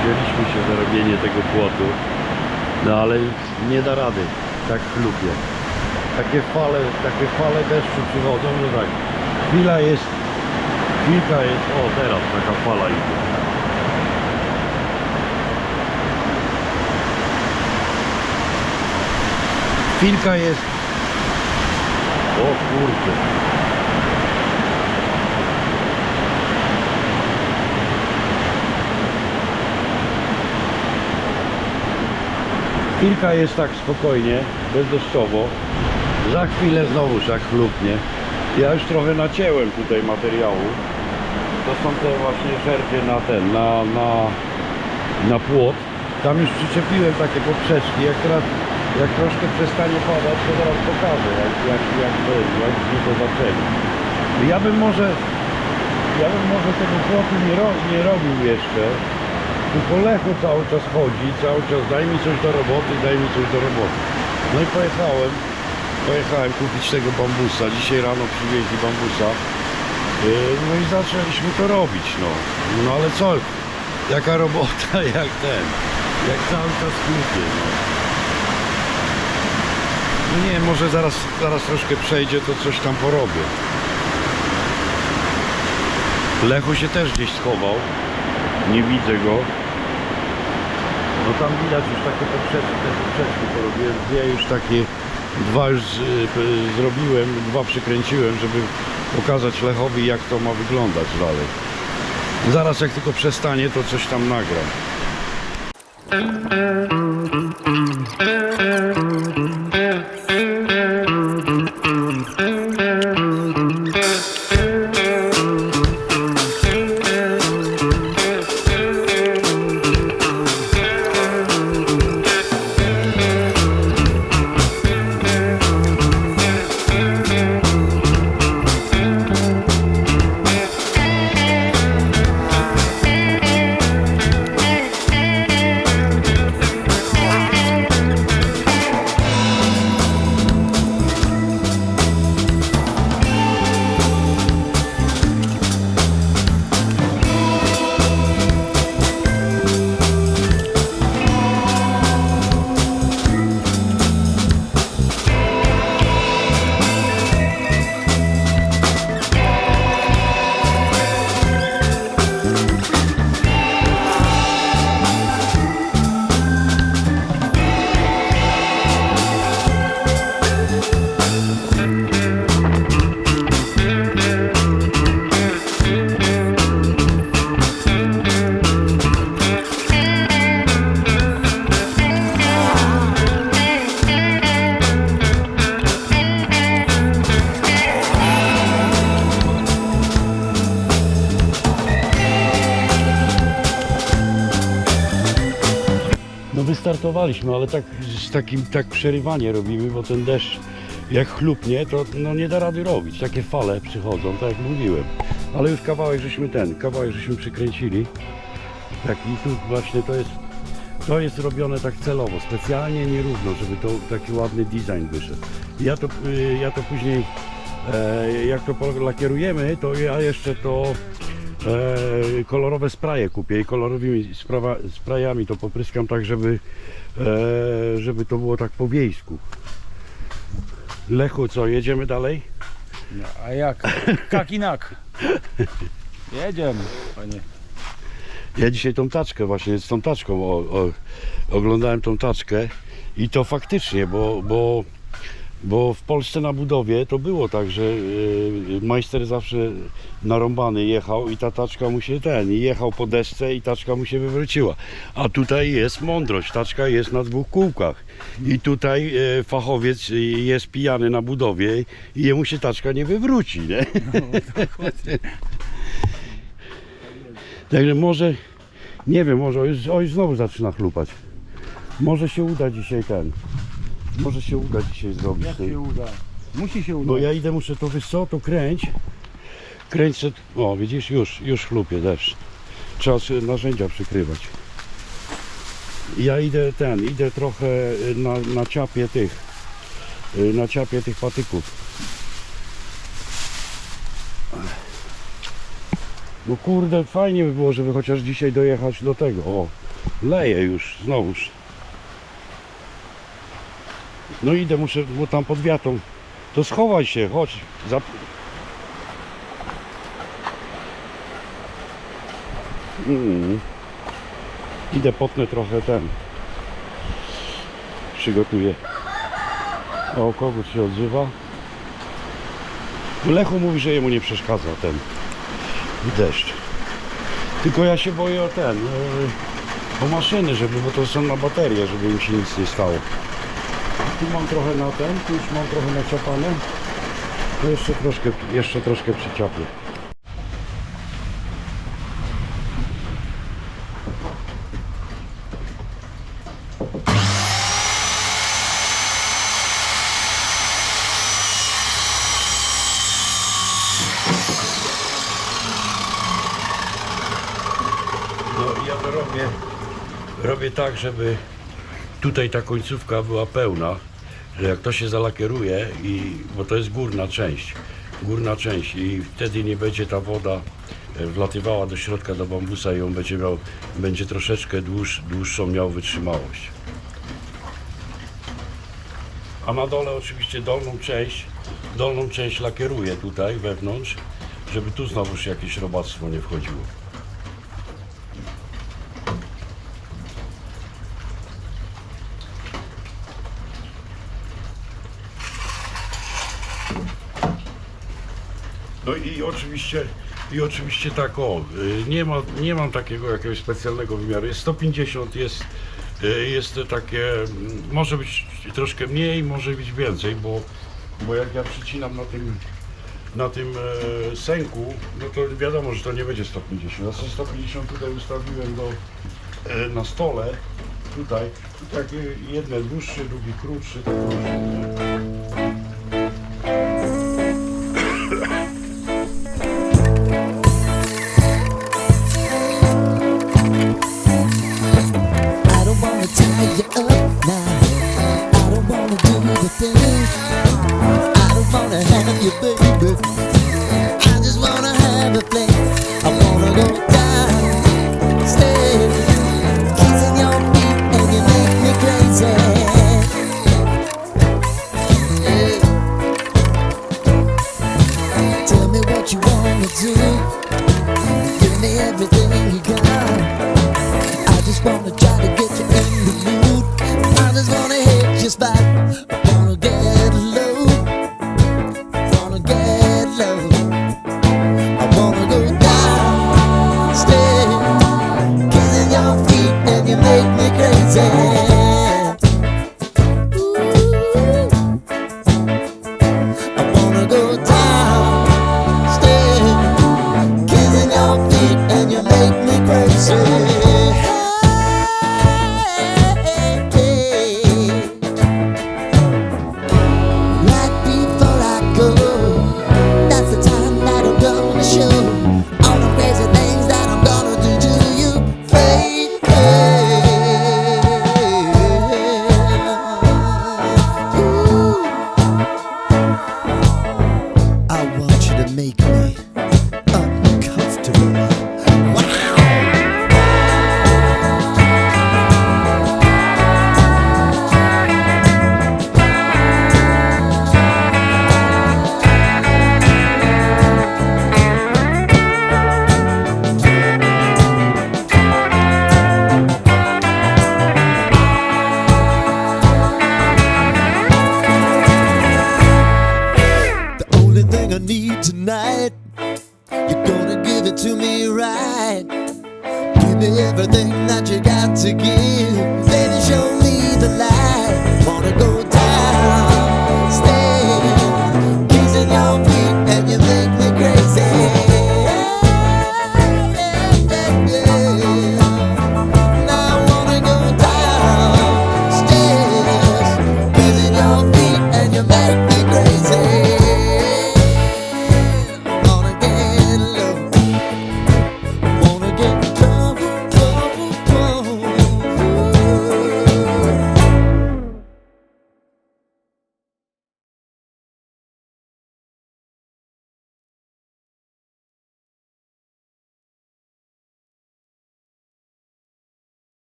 Wzięliśmy się za robienie tego płotu, no ale nie da rady, tak chlupie. Takie fale, takie fale deszczu przychodzą, że tak, chwila jest, chwilka jest, o teraz taka fala idzie. Chwilka jest, o kurczę. Chwilka jest tak spokojnie, bezdeszczowo. Za chwilę znowu tak chlupnie. Ja już trochę nacięłem tutaj materiału. To są te właśnie żerwie na ten, na, na, na płot. Tam już przyczepiłem takie poprzeczki. Jak teraz, jak troszkę przestanie padać, to zaraz pokażę, jak, jak, jak, jak, jakśmy to zaczęli. Ja bym może, ja bym może tego płotu nie, ro, nie robił jeszcze. Tu po lechu cały czas chodzi, cały czas daj mi coś do roboty, daj mi coś do roboty. No i pojechałem, pojechałem kupić tego bambusa. Dzisiaj rano przywieźli bambusa. Yy, No i zaczęliśmy to robić, no. No ale co, jaka robota, jak ten, jak cały czas klupie, no. No nie, może zaraz, zaraz troszkę przejdzie, to coś tam porobię. Lechu się też gdzieś schował. Nie widzę go. No tam widać już takie poprzeczki, te poprzeczki porobiłem. Dwie już takie, dwa już p- zrobiłem, dwa przykręciłem, żeby pokazać Lechowi jak to ma wyglądać dalej. Zaraz jak tylko przestanie, to coś tam nagram. Wystartowaliśmy, ale tak z takim tak przerywanie robimy, bo ten deszcz jak chlupnie, to no nie da rady robić. Takie fale przychodzą, tak jak mówiłem. Ale już kawałek żeśmy ten, kawałek żeśmy przykręcili. Taki tu właśnie to jest to jest robione tak celowo, specjalnie nierówno, żeby to taki ładny design wyszedł. Ja to, y, ja to później e, jak to lakierujemy, to ja jeszcze to e, kolorowe spraye kupię i kolorowymi sprawa, sprayami to popryskam tak, żeby, e, żeby to było tak po wiejsku. Lechu, co, jedziemy dalej? No, a jak? Kak inak. Jedziemy, panie. Ja dzisiaj tą taczkę właśnie z tą taczką o, o, oglądałem tą taczkę i to faktycznie, bo, bo, bo w Polsce na budowie to było tak, że y, majster zawsze narąbany jechał i ta taczka mu się ten, i jechał po desce i taczka mu się wywróciła. A tutaj jest mądrość, taczka jest na dwóch kółkach i tutaj y, fachowiec jest pijany na budowie i jemu się taczka nie wywróci, nie? Także może, nie wiem, może już, o, już znowu zaczyna chlupać. Może się uda dzisiaj ten. Może się uda dzisiaj zrobić. Jak tej- się uda? Musi się udać. Bo ja idę, muszę to wiesz co, to kręć. Kręcę, o widzisz, już, już chlupie deszcz. Trzeba sobie narzędzia przykrywać. Ja idę ten, idę trochę y, na, na ciapie tych, y, na ciapie tych patyków. No kurde, fajnie by było, żeby chociaż dzisiaj dojechać do tego. O, leje już, znowuż. No idę, muszę, bo tam pod wiatą. To schowaj się, chodź. Mm. Idę potnę trochę ten. Przygotuję. O, kogut się odzywa. Lechu mówi, że jemu nie przeszkadza ten deszcz. Tylko ja się boję o ten, yy, o maszyny, żeby, bo to są na baterie, żeby im się nic nie stało. Tu mam trochę na ten, tu już mam trochę naciapane. To jeszcze troszkę, jeszcze troszkę przyczapię. No ja to robię, robię tak, żeby tutaj ta końcówka była pełna, że jak to się zalakieruje, i, bo to jest górna część, górna część i wtedy nie będzie ta woda e, wlatywała do środka do bambusa i on będzie miał, będzie troszeczkę dłuż, dłuższą miał wytrzymałość. A na dole oczywiście dolną część, dolną część lakieruję tutaj wewnątrz, żeby tu znowuż jakieś robactwo nie wchodziło. No i oczywiście, i oczywiście tak o, y, nie, ma, nie mam takiego jakiegoś specjalnego wymiaru. Jest 150, jest, y, jest takie, mm, może być troszkę mniej, może być więcej, bo, bo jak ja przycinam na tym, na tym e, sęku, no to wiadomo, że to nie będzie 150. Ja sobie 150 tutaj ustawiłem do, e, na stole, tutaj, takie jedne dłuższe, drugi krótszy. Tak to me right. Give me everything that you got to give. Baby, show me the light. Wanna go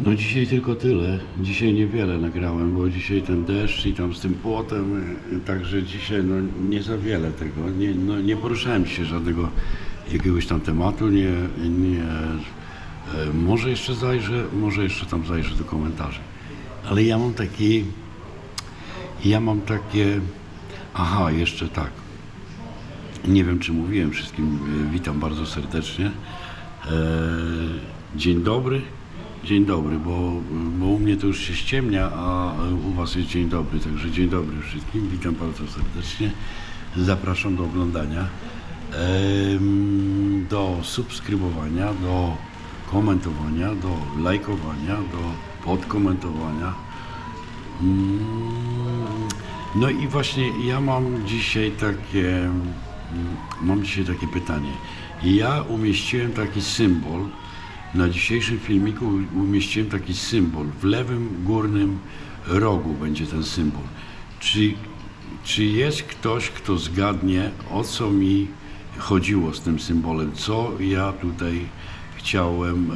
No dzisiaj tylko tyle. Dzisiaj niewiele nagrałem, bo dzisiaj ten deszcz i tam z tym płotem, y, także dzisiaj no, nie za wiele tego. Nie, no, nie poruszałem się żadnego jakiegoś tam tematu, nie, nie e, może jeszcze zajrzę, może jeszcze tam zajrzę do komentarzy. Ale ja mam taki, ja mam takie, aha, jeszcze tak. Nie wiem, czy mówiłem wszystkim, e, witam bardzo serdecznie. E, dzień dobry, dzień dobry, bo, bo u mnie to już się ściemnia, a u Was jest dzień dobry, także dzień dobry wszystkim, witam bardzo serdecznie. Zapraszam do oglądania, do subskrybowania, do komentowania, do lajkowania, do podkomentowania. Mm, No i właśnie ja mam dzisiaj takie, mm, mam dzisiaj takie pytanie. Ja umieściłem taki symbol, na dzisiejszym filmiku umieściłem taki symbol, w lewym górnym rogu będzie ten symbol. Czy, czy jest ktoś, kto zgadnie, o co mi chodziło z tym symbolem, co ja tutaj chciałem e,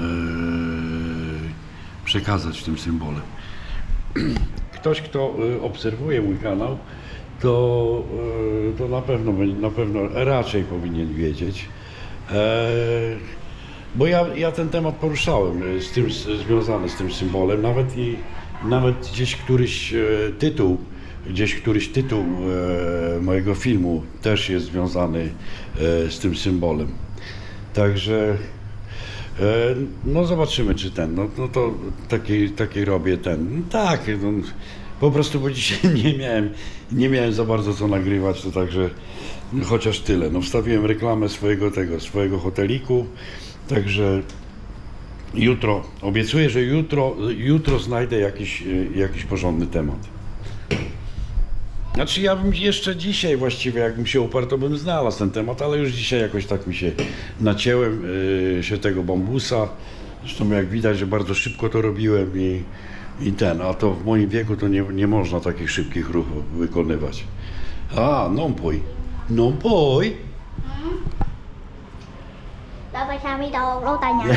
przekazać tym symbolem? ktoś, kto y, obserwuje mój kanał, to, y, to na pewno na pewno raczej powinien wiedzieć. E, Bo ja, ja ten temat poruszałem y, z tym związany z tym symbolem, nawet i nawet gdzieś któryś e, tytuł, gdzieś któryś tytuł e, mojego filmu też jest związany e, z tym symbolem. Także E, No zobaczymy, czy ten, no, no to taki, taki robię ten, no, tak, no, po prostu, bo dzisiaj nie miałem, nie miałem za bardzo co nagrywać, to także chociaż tyle, no wstawiłem reklamę swojego tego, swojego hoteliku, także jutro, obiecuję, że jutro, jutro znajdę jakiś, e, jakiś porządny temat. Znaczy ja bym jeszcze dzisiaj właściwie, jakbym się uparł, to bym znalazł ten temat, ale już dzisiaj jakoś tak mi się nacięłem yy, się tego bambusa. Zresztą jak widać, że bardzo szybko to robiłem i, i ten, a to w moim wieku to nie, nie można takich szybkich ruchów wykonywać. A, non puoi. Non puoi? Baba kami dog lota nie.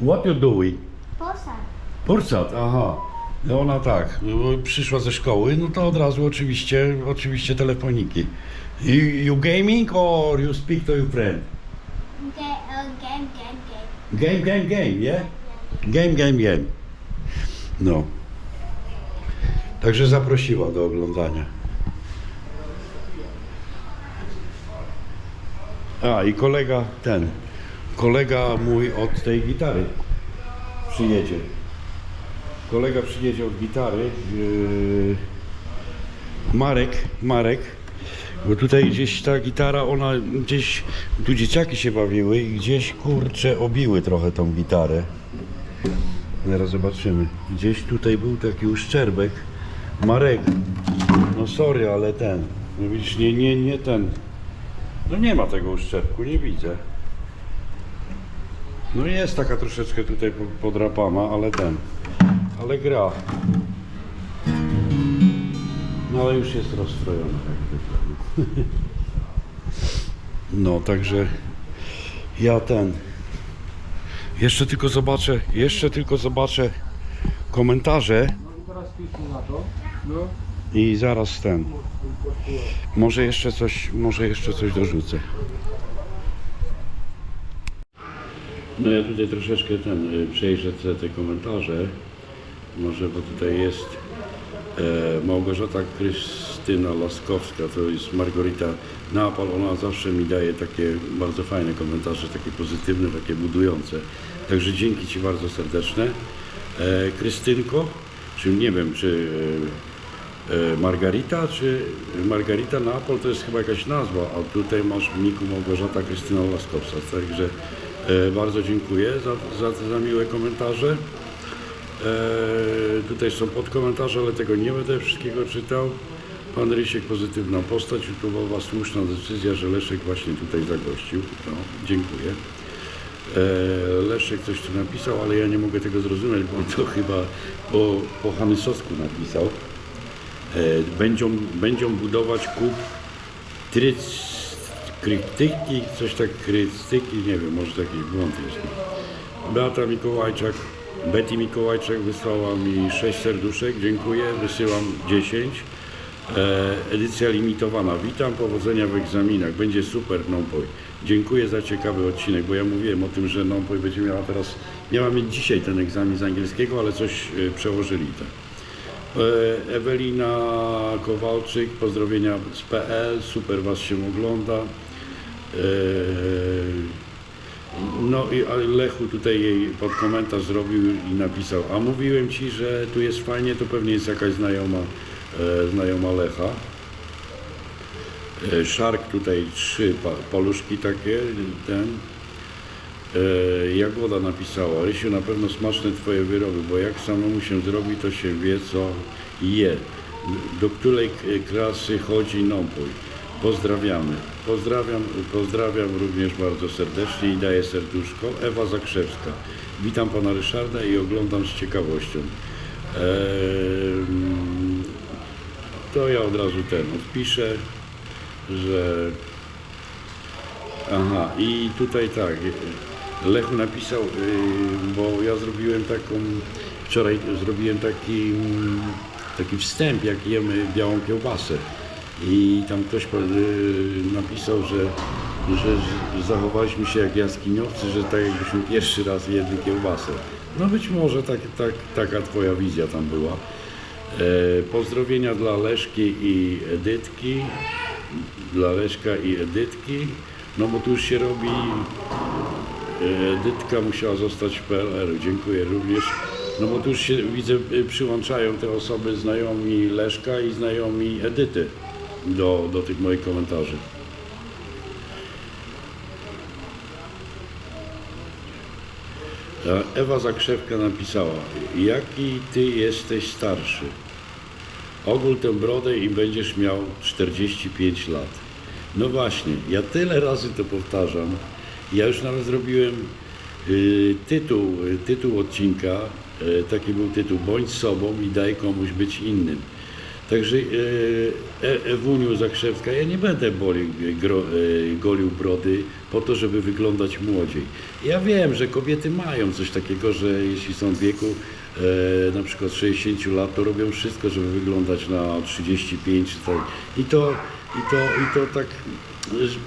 What you doing? Posa. Pursat, aha. No ona tak, no, przyszła ze szkoły, no to od razu oczywiście, oczywiście telefoniki. You, you gaming or you speak to your friend? Game, uh, game, game, game. Game, game, game, yeah? Game, game, game. No. Także zaprosiła do oglądania. A i kolega ten, kolega mój od tej gitary przyjedzie. Kolega przyjedzie od gitary. Yy, Marek, Marek. Bo tutaj gdzieś ta gitara, ona gdzieś, tu dzieciaki się bawiły i gdzieś kurcze obiły trochę tą gitarę. Zaraz zobaczymy. Gdzieś tutaj był taki uszczerbek. Marek, no sorry, ale ten, no widzisz, nie, nie, nie ten. No nie ma tego uszczerbku, nie widzę. No jest taka troszeczkę tutaj po- podrapana, ale ten, ale gra. No ale już jest rozstrojona jak zwykle. No także ja ten. Jeszcze tylko zobaczę, jeszcze tylko zobaczę komentarze No teraz kliknij na to. No. i zaraz ten. Może jeszcze coś, może jeszcze coś dorzucę. No ja tutaj troszeczkę ten y, przejrzę te, te komentarze. Może, bo tutaj jest e, Małgorzata Krystyna Laskowska, to jest Margarita Napal. Ona zawsze mi daje takie bardzo fajne komentarze, takie pozytywne, takie budujące. Także dzięki Ci bardzo serdeczne. E, Krystynko, czy nie wiem, czy e, e, Margarita, czy Margarita Napol to jest chyba jakaś nazwa, a tutaj masz w niku Małgorzata Krystyna Laskowska. Także bardzo dziękuję za, za, za miłe komentarze. E, tutaj są podkomentarze, ale tego nie będę wszystkiego czytał. Pan Rysiek, pozytywna postać, YouTube'owa, słuszna decyzja, że Leszek właśnie tutaj zagościł. No, dziękuję. E, Leszek coś tu napisał, ale ja nie mogę tego zrozumieć, bo to chyba po, po Hanysowsku napisał. E, będą, będą budować kup tryc, krytyki, coś tak krytyki, nie wiem, może taki błąd jest. Beata Mikołajczak, Betty Mikołajczak wysłała mi 6 serduszek, dziękuję, wysyłam 10. E, edycja limitowana. Witam, powodzenia w egzaminach. Będzie super Nompoj. Dziękuję za ciekawy odcinek, bo ja mówiłem o tym, że Nompoj będzie miała teraz, miała mieć dzisiaj ten egzamin z angielskiego, ale coś e, przełożyli tak. Ewelina Kowalczyk, pozdrowienia z PL, super Was się ogląda. E, No i Lechu tutaj jej pod komentarz zrobił i napisał, a mówiłem Ci, że tu jest fajnie, to pewnie jest jakaś znajoma, e, znajoma Lecha. E, Szark tutaj trzy pa, paluszki takie, ten. Jagoda napisała, Rysiu, na pewno smaczne Twoje wyroby, bo jak samemu się zrobi, to się wie, co je. Do której klasy chodzi Nopój? Pozdrawiamy. Pozdrawiam, pozdrawiam również bardzo serdecznie i daję serduszko. Ewa Zakrzewska. Witam Pana Ryszarda i oglądam z ciekawością. Ehm, to ja od razu ten odpiszę, że Aha, i tutaj tak, Lechu napisał, yy, bo ja zrobiłem taką, wczoraj zrobiłem taki, taki wstęp, jak jemy białą kiełbasę. I tam ktoś yy, napisał, że, że zachowaliśmy się jak jaskiniowcy, że tak jakbyśmy pierwszy raz jedli kiełbasę. No być może tak, tak, taka twoja wizja tam była. E, pozdrowienia dla Leszki i Edytki. Dla Leszka i Edytki, no bo tu już się robi, e, Edytka musiała zostać w PLR, dziękuję również, no bo tu już się widzę przyłączają te osoby znajomi Leszka i znajomi Edyty do, do tych moich komentarzy. Ewa Zakrzewka napisała, jaki ty jesteś starszy? Ogól tę brodę i będziesz miał 45 lat. No właśnie, ja tyle razy to powtarzam. Ja już nawet zrobiłem y, tytuł, y, tytuł odcinka, y, taki był tytuł Bądź sobą i daj komuś być innym. Także y, e, Ewuniu Zakrzewska, ja nie będę bolił, gro, y, golił brody po to, żeby wyglądać młodziej. Ja wiem, że kobiety mają coś takiego, że jeśli są w wieku e, na przykład 60 lat, to robią wszystko, żeby wyglądać na 35 czy tak. I to, i to, i to tak,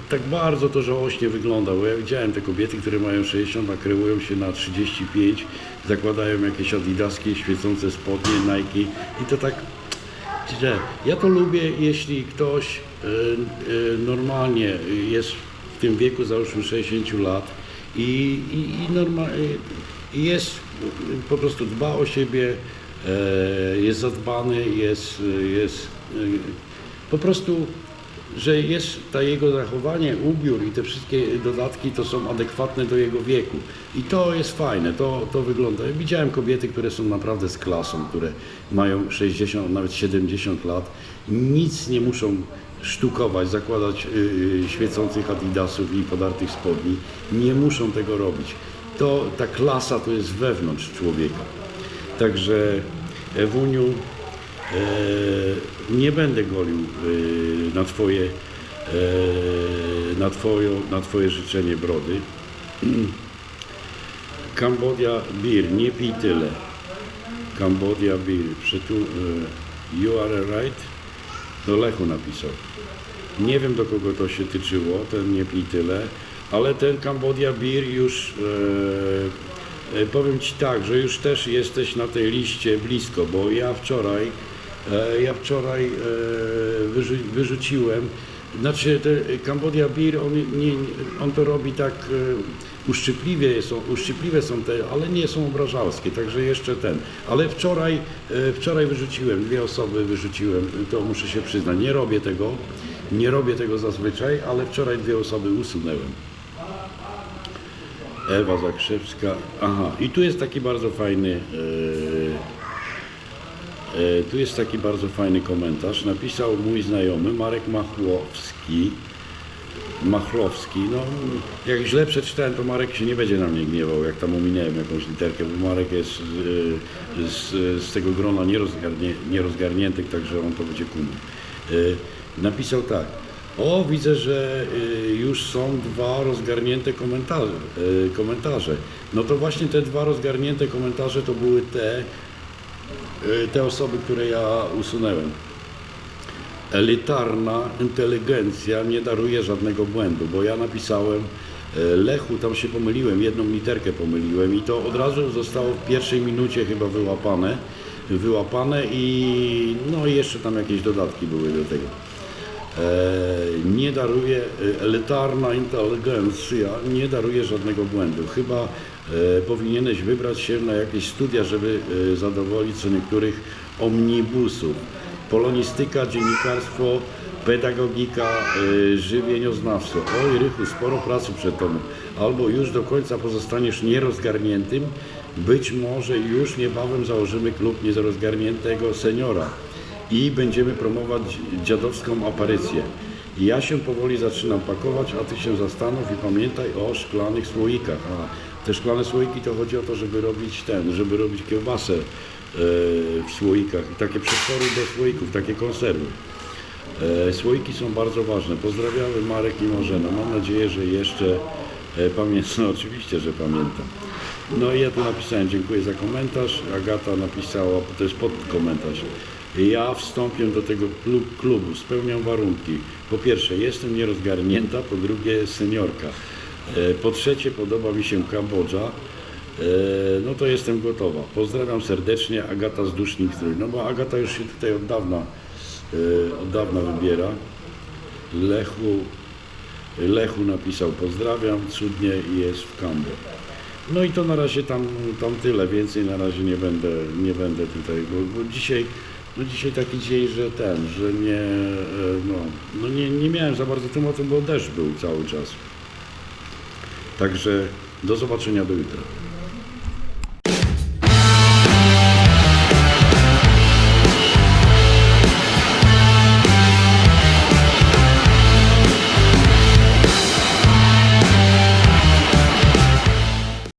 tak bardzo to żałośnie wygląda, bo ja widziałem te kobiety, które mają 60, a kreują się na 35, zakładają jakieś adidaskie świecące spodnie, Nike i to tak że ja to lubię, jeśli ktoś e, e, normalnie jest w tym wieku, załóżmy 60 lat i, i, i, norma, i jest, po prostu dba o siebie, e, jest zadbany, jest, jest po prostu, że jest ta jego zachowanie, ubiór i te wszystkie dodatki to są adekwatne do jego wieku. I to jest fajne, to, to wygląda. Widziałem kobiety, które są naprawdę z klasą, które mają 60, nawet 70 lat, nic nie muszą sztukować, zakładać yy, świecących adidasów i podartych spodni. Nie muszą tego robić. To, ta klasa to jest wewnątrz człowieka. Także Ewuniu, nie będę golił e, na twoje, e, na, twoją, na twoje życzenie brody. Cambodia Beer, nie pij tyle. Cambodia Beer, przytu, e, you are right? Do Lechu napisał. Nie wiem do kogo to się tyczyło, ten nie pij tyle, ale ten Cambodia Beer już e, e, powiem Ci tak, że już też jesteś na tej liście blisko, bo ja wczoraj e, ja wczoraj e, wyrzu, wyrzuciłem znaczy te Cambodia Beer on, nie, on to robi tak e, uszczypliwie są, uszczypliwe są te, ale nie są obrażalskie, także jeszcze ten. Ale wczoraj, e, wczoraj wyrzuciłem, dwie osoby wyrzuciłem, to muszę się przyznać. Nie robię tego, nie robię tego zazwyczaj, ale wczoraj dwie osoby usunęłem. Ewa Zakrzewska. Aha, i tu jest taki bardzo fajny. e, e, tu jest taki bardzo fajny komentarz. Napisał mój znajomy Marek Machłowski. Machlowski. No, jak źle przeczytałem, to Marek się nie będzie na mnie gniewał, jak tam ominąłem jakąś literkę, bo Marek jest e, z, z tego grona nierozgarnie, nierozgarniętych, także on to będzie kumał. E, Napisał tak. O, widzę, że już są dwa rozgarnięte komentarze. No to właśnie te dwa rozgarnięte komentarze to były te, te osoby, które ja usunęłem. Elitarna inteligencja nie daruje żadnego błędu, bo ja napisałem e, Lechu, tam się pomyliłem, jedną literkę pomyliłem i to od razu zostało w pierwszej minucie chyba wyłapane, wyłapane i no jeszcze tam jakieś dodatki były do tego. E, nie daruje, e, elitarna inteligencja nie daruje żadnego błędu. Chyba powinieneś wybrać się na jakieś studia, żeby e, zadowolić co niektórych omnibusów. Polonistyka, dziennikarstwo, pedagogika, e, żywienioznawstwo. Oj Rychu, sporo pracy przed tobą. Albo już do końca pozostaniesz nierozgarniętym, być może już niebawem założymy klub nierozgarniętego seniora i będziemy promować dziadowską aparycję. Ja się powoli zaczynam pakować, a ty się zastanów i pamiętaj o szklanych słoikach. A te szklane słoiki to chodzi o to, żeby robić ten, żeby robić kiełbasę e, w słoikach i takie przetwory do słoików, takie konserwy. E, Słoiki są bardzo ważne. Pozdrawiamy Marek i Marzena. Mam nadzieję, że jeszcze e, pamiętam. No oczywiście, że pamiętam. No i ja tu napisałem dziękuję za komentarz. Agata napisała, to jest podkomentarz. Ja wstąpię do tego klub, klubu, spełniam warunki. Po pierwsze, jestem nierozgarnięta, po drugie, seniorka. E, Po trzecie, podoba mi się Kambodża. E, No to jestem gotowa. Pozdrawiam serdecznie, Agata z Dusznik Zdrój. No bo Agata już się tutaj od dawna, e, od dawna wybiera. Lechu, Lechu napisał pozdrawiam, cudnie jest w Kambo. No i to na razie tam, tam tyle, więcej na razie nie będę, nie będę tutaj, bo, bo dzisiaj, no dzisiaj taki dzień, że ten, że nie, no, no nie, nie miałem za bardzo tematu, bo deszcz był cały czas. Także do zobaczenia do jutra.